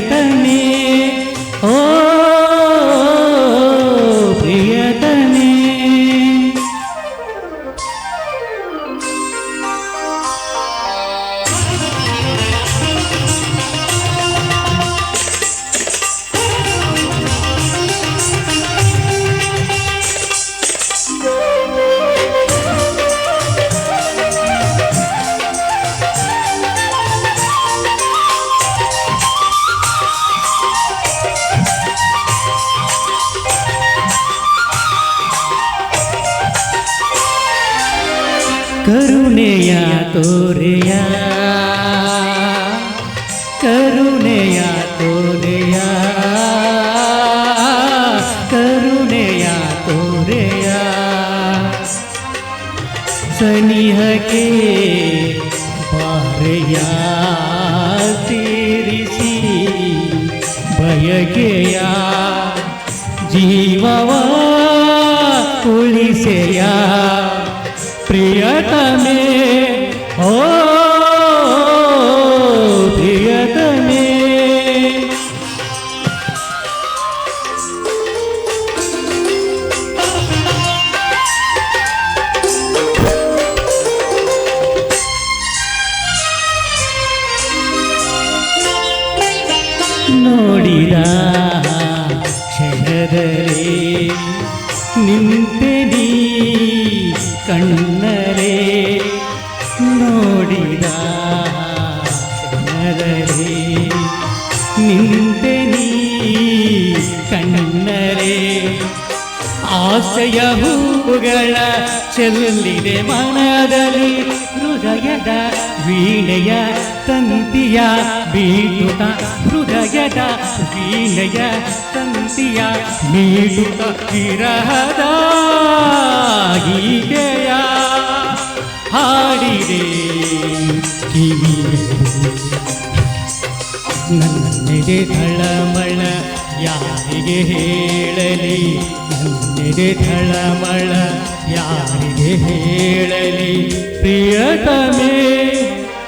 等你。ಕರುಣೆಯ ತೋರೆಯ ಕರುಣೆಯ ತೋರೆಯ ಕರುಣೆಯ ತೋರೆಯ ಸನಿಹಕ್ಕೆ ಬಾರೆಯ ತೀರಿಸಿ ಬಯಕೆಯ ಜೀವವ ಉಳಿಸೆಯ ಪ್ರಿಯತಮೇ ಓ ಪ್ರಿಯತಮೇ ನೋಡಿದ ಕ್ಷಣದಲ್ಲಿ ನಿಂತೆನಿ ಕಣ್ಣರೆ ನೋಡಿದ ಕ್ಷಣದಲ್ಲಿ ನಿಂತೆನಿ ಕಣ್ಣರೆ ಆಸೆಯ ಹೂವುಗಳ ಚೆಲ್ಲಿದೆ ಮನದಲ್ಲಿ ಹೃದಯದ ವೀಣೆಯ ತಂತಿಯ ಬೀಡುತ್ತ ಹೃದಯದ ವೀಣೆಯ ತಂತಿಯ ಬೀಡುತ್ತ ವಿರಹದ ಗೀತೆಯ ಹಾಡಿದೆ. ನನ್ನೆದೆ ತಳಮಳ, ಯಾರಿಗೆ ಹೇಳಲಿ? ನನ್ನೆದೆ ತಳಮಳ, ಯಾರಿಗೆ ಹೇಳಲಿ? ಪ್ರಿಯತಮೇ